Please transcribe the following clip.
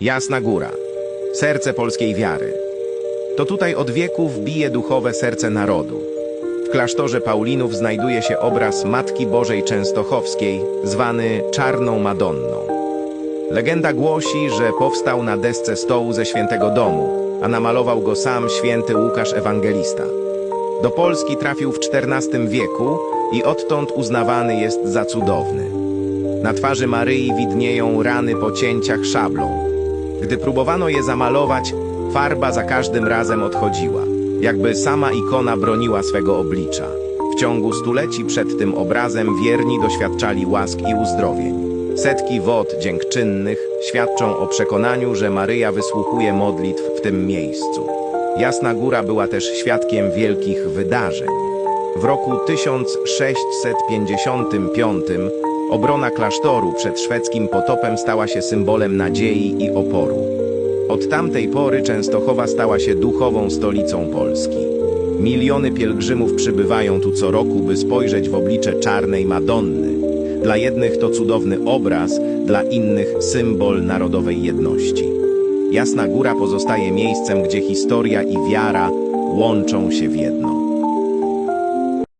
Jasna Góra, serce polskiej wiary. To tutaj od wieków bije duchowe serce narodu. W klasztorze Paulinów znajduje się obraz Matki Bożej Częstochowskiej, zwany Czarną Madonną. Legenda głosi, że powstał na desce stołu ze świętego domu, a namalował go sam święty Łukasz Ewangelista. Do Polski trafił w XIV wieku i odtąd uznawany jest za cudowny. Na twarzy Maryi widnieją rany po cięciach szablą. Gdy próbowano je zamalować, farba za każdym razem odchodziła, jakby sama ikona broniła swego oblicza. W ciągu stuleci przed tym obrazem wierni doświadczali łask i uzdrowień. Setki wod dziękczynnych świadczą o przekonaniu, że Maryja wysłuchuje modlitw w tym miejscu. Jasna Góra była też świadkiem wielkich wydarzeń. W roku 1655 obrona klasztoru przed szwedzkim potopem stała się symbolem nadziei i oporu. Od tamtej pory Częstochowa stała się duchową stolicą Polski. Miliony pielgrzymów przybywają tu co roku, by spojrzeć w oblicze czarnej Madonny. Dla jednych to cudowny obraz, dla innych symbol narodowej jedności. Jasna Góra pozostaje miejscem, gdzie historia i wiara łączą się w jedno.